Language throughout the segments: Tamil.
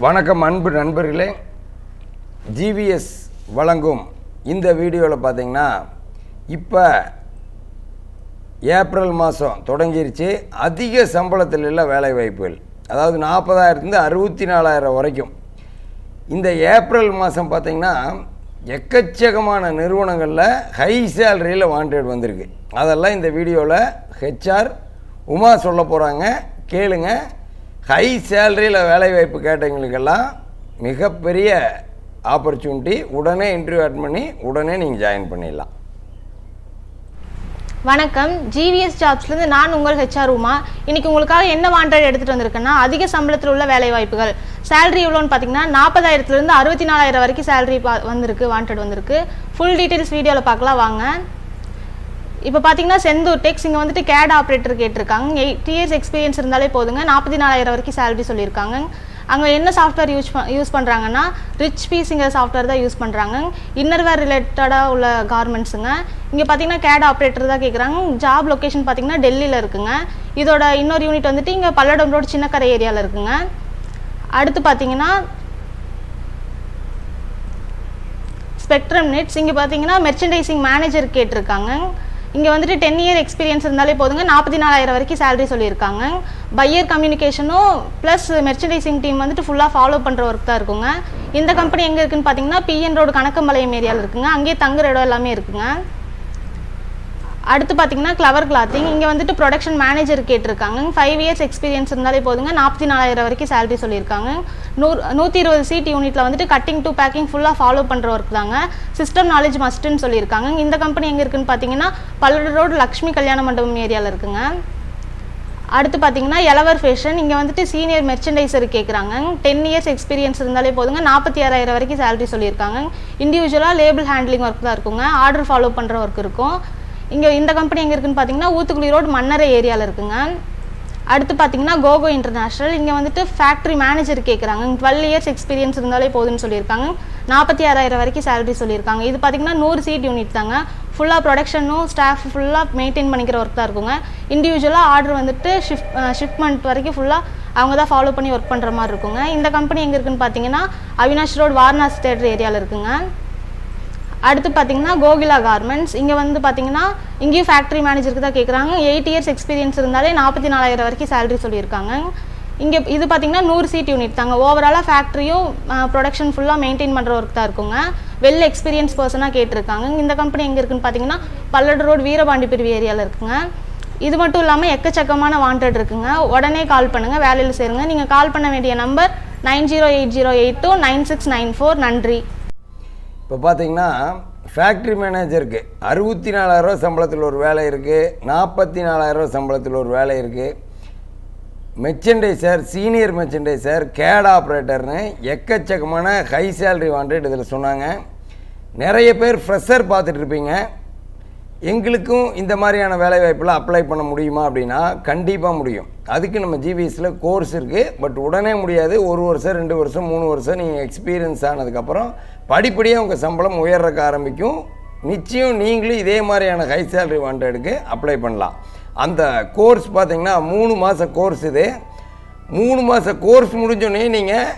வணக்கம் அன்பு நண்பர்களே. ஜிவிஎஸ் வழங்கும் இந்த வீடியோவில் பார்த்தீங்கன்னா இப்போ ஏப்ரல் மாதம் தொடங்கிருச்சு. அதிக சம்பளத்தில் உள்ள வேலை வாய்ப்புகள். அதாவது நாற்பதாயிரத்துலேருந்து அறுபத்தி நாலாயிரம் வரைக்கும். இந்த ஏப்ரல் மாதம் பார்த்தீங்கன்னா எக்கச்சக்கமான நிறுவனங்களில் ஹை சேலரியில் வாண்டட் வந்திருக்கு. அதெல்லாம் இந்த வீடியோவில் ஹெச்ஆர் உமா சொல்ல போகிறாங்க கேளுங்கள் ஹை சேலரியில் வேலைவாய்ப்பு கேட்டவங்களுக்கெல்லாம் மிகப்பெரிய ஆப்பர்ச்சுனிட்டி உடனே இன்டர்வியூ அட் பண்ணி உடனே நீங்கள் ஜாயின் பண்ணிடலாம். வணக்கம். ஜிவிஎஸ் ஜாப்ஸ்லேருந்து நான் உங்கள் ஹெச்ஆர் உமா? இன்னைக்கு உங்களுக்காக என்ன வாண்டட் எடுத்துகிட்டு வந்திருக்கேன்னா அதிக சம்பளத்தில் உள்ள வேலை வாய்ப்புகள் சேலரி எவ்வளோன்னு பார்த்தீங்கன்னா நாற்பதாயிரத்துலேருந்து அறுபத்தி நாலாயிரம் வரைக்கும் சேலரி வந்திருக்கு வாண்டட் வந்திருக்கு. ஃபுல் டீட்டெயில்ஸ் வீடியோவில் பார்க்கலாம் வாங்க. இப்போ பார்த்தீங்கன்னா செந்தூர் டெக்ஸ் இங்கே வந்துட்டு கேட் ஆப்ரேட்டர் கேட்டிருக்காங்க. எயிட் இயர்ஸ் எக்ஸ்பீரியன்ஸ் இருந்தாலே போதுங்க. நாற்பத்தி நாலாயிரம் வரைக்கும் சேலரி சொல்லியிருக்காங்க. அங்கே என்ன சாஃப்ட்வேர் யூஸ் யூஸ் பண்ணுறாங்கன்னா ரிச் பீஸுங்கிற சாஃப்ட்வேர் தான் யூஸ் பண்ணுறாங்க இன்னர்வேர் ரிலேட்டடாக உள்ள கார்மெண்ட்ஸுங்க இங்கே பார்த்தீங்கன்னா கேட் ஆப்ரேட்டர் தான் கேட்குறாங்க ஜாப் லொக்கேஷன் பார்த்தீங்கன்னா டெல்லியில் இருக்குங்க. இதோட இன்னொரு யூனிட் வந்துட்டு இங்கே பல்லடம் ரோடு சின்னக்கரை ஏரியாவில் இருக்குங்க. அடுத்து பார்த்தீங்கன்னா ஸ்பெக்ட்ரம் நெட்ஸ் இங்கே பார்த்தீங்கன்னா மெர்ச்சன்டைசிங் மேனேஜர் கேட்டிருக்காங்க. இங்கே வந்துட்டு டென் இயர் எக்ஸ்பீரியன்ஸ் இருந்தாலே போதுங்க. நாற்பத்தி நாலாயிரம் வரைக்கும் சேலரி சொல்லியிருக்காங்க. பையர் கம்யூனிகேஷனும் ப்ளஸ் மெர்ச்சன்டைசிங் டீம் வந்துட்டு ஃபுல்லாக ஃபாலோ பண்ணுற ஒர்க் தான் இருக்குங்க. இந்த கம்பெனி எங்கே இருக்குன்னு பார்த்தீங்கன்னா பிஎன் ரோடு கணக்கம்பாளையம் ஏரியாவில் இருக்குங்க. அங்கேயே தங்குற இடம் எல்லாமே இருக்குங்க. அடுத்து பார்த்தீங்கன்னா கிளவர் கிளாத்திங் இங்கே வந்துட்டு ப்ரொடக்ஷன் மேனேஜர் கேட்டிருக்காங்க. ஃபைவ் இயர்ஸ் எக்ஸ்பீரியன்ஸ் இருந்தாலே போதுங்க. நாற்பத்தி நாலாயிரம் வரைக்கும் சேலரி சொல்லியிருக்காங்க. நூறு நூற்றி இருபது சீட் யூனிட்டில் வந்துட்டு கட்டிங் டு பேக்கிங் ஃபுல்லாக ஃபாலோ பண்ணுற ஒர்க் தாங்க. சிஸ்டம் நாலேஜ் மஸ்ட்டுன்னு சொல்லியிருக்காங்க. இந்த கம்பெனி எங்கே இருக்குன்னு பார்த்தீங்கன்னா பல்லடு ரோடு லக்ஷ்மி கல்யாண மண்டபம் ஏரியாவில் இருக்குங்க. அடுத்து பார்த்தீங்கன்னா எலவர் ஃபேஷன் இங்கே வந்துட்டு சீனியர் மெர்ச்சன்டைசர் கேட்குறாங்க டென் இயர்ஸ் எக்ஸ்பீரியன்ஸ் இருந்தாலே போதுங்க. நாற்பத்தி ஆறாயிரம் வரைக்கும் சேலரி சொல்லியிருக்காங்க. இண்டிவிஜுவலாக லேபிள் ஹேண்ட்லிங் ஒர்க் தான் இருக்குங்க. ஆர்டர் ஃபாலோ பண்ணுற ஒர்க் இருக்கும். இங்கே இந்த கம்பெனி எங்கே இருக்குன்னு பார்த்தீங்கன்னா ஊத்துக்குளி ரோடு மன்னரை ஏரியாவில் இருக்குங்க. அடுத்து பார்த்தீங்கன்னா கோகோ இன்டர்நேஷ்னல் இங்கே வந்துட்டு ஃபேக்ட்ரி மேனேஜர் கேட்குறாங்க டுவெல் இயர்ஸ் எக்ஸ்பீரியன்ஸ் இருந்தாலே போதுன்னு சொல்லியிருக்காங்க. நாற்பத்தி ஆறாயிரம் வரைக்கும் சேலரி சொல்லியிருக்காங்க. இது பார்த்தீங்கன்னா நூறு சீட் யூனிட் தாங்க. ஃபுல்லாக ப்ரொடக்ஷனும் ஸ்டாஃப் ஃபுல்லாக மெயின்டைன் பண்ணிக்கிற ஒர்க் தான் இருக்குங்க. இண்டிவிஜுவலாக ஆர்டர் வந்துட்டு ஷிஃப்ட் ஷிப்மெண்ட் வரைக்கும் ஃபுல்லாக அவங்க தான் ஃபாலோ பண்ணி ஒர்க் பண்ணுற மாதிரி இருக்குங்க. இந்த கம்பெனி எங்கே இருக்குன்னு பார்த்தீங்கன்னா அவினாஷ் ரோடு வாரணாசி தேட்டர் ஏரியாவில் இருக்குங்க. அடுத்து பார்த்தீங்கன்னா கோகிலா கார்மெண்ட்ஸ் இங்கே வந்து பார்த்தீங்கன்னா இங்கேயும் ஃபேக்ட்ரி மேனேஜருக்கு தான் கேட்குறாங்க எயிட் இயர்ஸ் எக்ஸ்பீரியன்ஸ் இருந்தாலே நாற்பத்தி நாலாயிரம் வரைக்கும் சேலரி சொல்லியிருக்காங்க. இங்கே இது பார்த்தீங்கன்னா நூறு சீட் யூனிட் தாங்க. ஓவராலாக ஃபேக்ட்ரியும் ப்ரொடக்ஷன் ஃபுல்லாக மெயின்டைன் பண்ணுற ஒர்க் தான் இருக்குங்க. வெல் எக்ஸ்பீரியன்ஸ் பர்சனாக கேட்டிருக்காங்க. இந்த கம்பெனி எங்கே இருக்குன்னு பார்த்தீங்கன்னா பல்லடு ரோடு வீரபாண்டி பிரிவு ஏரியாவில் இருக்குங்க. இது மட்டும் இல்லாமல் எக்கச்சக்கமான வாண்டட் இருக்குங்க. உடனே கால் பண்ணுங்கள் வேலையில் சேருங்க. நீங்கள் கால் பண்ண வேண்டிய number nine zero eight zero eight two nine six nine four. நன்றி. இப்போ பார்த்தீங்கன்னா ஃபேக்ட்ரி மேனேஜருக்கு அறுபத்தி நாலாயிரரூவா சம்பளத்தில் ஒரு வேலை இருக்குது நாற்பத்தி நாலாயிரரூவா சம்பளத்தில் ஒரு வேலை இருக்குது மெர்ச்சன்டைசர் சீனியர் மெர்ச்சன்டைசர் கேட் ஆப்ரேட்டர்னு எக்கச்சக்கமான ஹை சேலரி வாண்டட் இதில் சொன்னாங்க. நிறைய பேர் ஃப்ரெஷர் பார்த்துட்ருப்பீங்க எங்களுக்கும் இந்த மாதிரியான வேலைவாய்ப்பில் அப்ளை பண்ண முடியுமா அப்படின்னா கண்டிப்பாக முடியும். அதுக்கு நம்ம ஜிபிஎஸில் கோர்ஸ் இருக்குது பட் உடனே முடியாது. ஒரு வருஷம் ரெண்டு வருஷம் மூணு வருஷம் நீங்கள் எக்ஸ்பீரியன்ஸ் ஆனதுக்கப்புறம் படிப்படியாக உங்கள் சம்பளம் உயர்றக்க ஆரம்பிக்கும். நிச்சயம் நீங்களும் இதே மாதிரியான ஹை சேலரி வாண்டடுக்கு அப்ளை பண்ணலாம். அந்த கோர்ஸ் பார்த்திங்கன்னா மூணு மாத கோர்ஸ் இது. மூணு மாத கோர்ஸ் முடிஞ்சோடனே நீங்கள்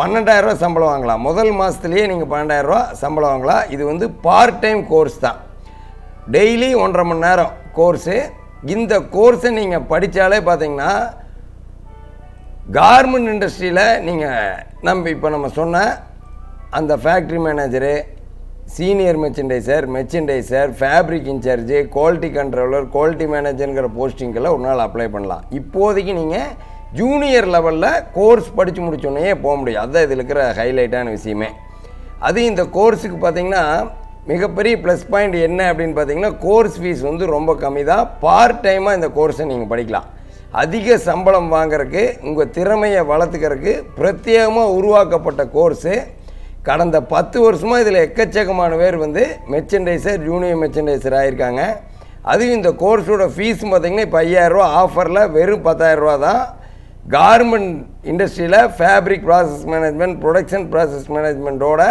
பன்னெண்டாயிரரூவா சம்பளம் வாங்கலாம். முதல் மாதத்துலேயே நீங்கள் பன்னெண்டாயிரரூவா சம்பளம் வாங்கலாம். இது வந்து பார்ட் டைம் கோர்ஸ் தான். டெய்லி ஒன்றரை மணி நேரம் கோர்ஸு. இந்த கோர்ஸை நீங்கள் படித்தாலே பார்த்தீங்கன்னா கார்மெண்ட் இண்டஸ்ட்ரியில் நீங்கள் நம்ம இப்போ நம்ம சொன்ன அந்த factory manager senior merchandiser merchandiser fabric in charge quality controller quality மேனேஜருங்கிற போஸ்டிங்கெல்லாம் ஒரு நாள் அப்ளை பண்ணலாம். இப்போதைக்கு நீங்கள் ஜூனியர் லெவலில் கோர்ஸ் படித்து முடிச்சோடனே போக முடியும். அதுதான் இதில் இருக்கிற ஹைலைட்டான விஷயமே. அது இந்த கோர்ஸுக்கு பார்த்தீங்கன்னா மிகப்பெரிய ப்ளஸ் பாயிண்ட் என்ன அப்படின்னு பார்த்தீங்கன்னா கோர்ஸ் ஃபீஸ் வந்து ரொம்ப கம்மி தான் பார்ட் டைமாக இந்த கோர்ஸை நீங்கள் படிக்கலாம். அதிக சம்பளம் வாங்கிறதுக்கு உங்கள் திறமையை வளர்த்துக்கிறதுக்கு பிரத்யேகமாக உருவாக்கப்பட்ட கோர்ஸு கடந்த பத்து வருஷமாக இதில் எக்கச்சக்கமான பேர் வந்து மெர்ச்சன்டைசர் ஜூனியர் மெர்ச்சன்டைசர் ஆகியிருக்காங்க அதுவும் இந்த கோர்ஸோட ஃபீஸ் பார்த்தீங்கன்னா இப்போ ஐயாயிரரூவா ஆஃபரில் வெறும் பத்தாயிரரூவா தான். கார்மெண்ட் இண்டஸ்ட்ரியில் fabric process management production process மேனேஜ்மெண்ட்டோட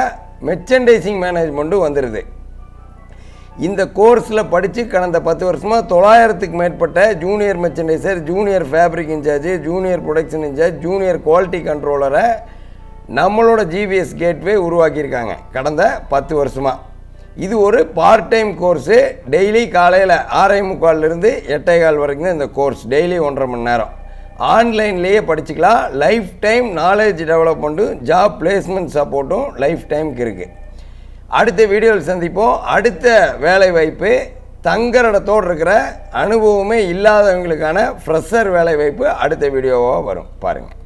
merchandising மேனேஜ்மெண்ட்டும் வந்துடுது இந்த கோர்ஸில் படித்து கடந்த பத்து வருஷமாக தொள்ளாயிரத்துக்கு மேற்பட்ட junior merchandiser junior fabric in charge junior production in charge junior quality கண்ட்ரோலரை நம்மளோட ஜிபிஎஸ் கேட்வே உருவாக்கியிருக்காங்க கடந்த பத்து வருஷமாக இது ஒரு பார்ட் டைம் கோர்ஸு டெய்லி காலையில் ஆறே முக்கால்லேருந்து எட்டே கால் வரைக்கும் இந்த கோர்ஸ் டெய்லி ஒன்றரை மணி நேரம். ஆன்லைன்லேயே படிச்சுக்கலாம். லைஃப் டைம் நாலேஜ் டெவலப்மெண்ட்டும் ஜாப் பிளேஸ்மெண்ட் சப்போர்ட்டும் லைஃப் டைமுக்கு இருக்குது அடுத்த வீடியோவில் சந்திப்போம். அடுத்த வேலை வாய்ப்பு தங்குற இருக்கிற அனுபவமே இல்லாதவங்களுக்கான ஃப்ரெஷர் வேலை வாய்ப்பு அடுத்த வீடியோவாக வரும். பாருங்கள்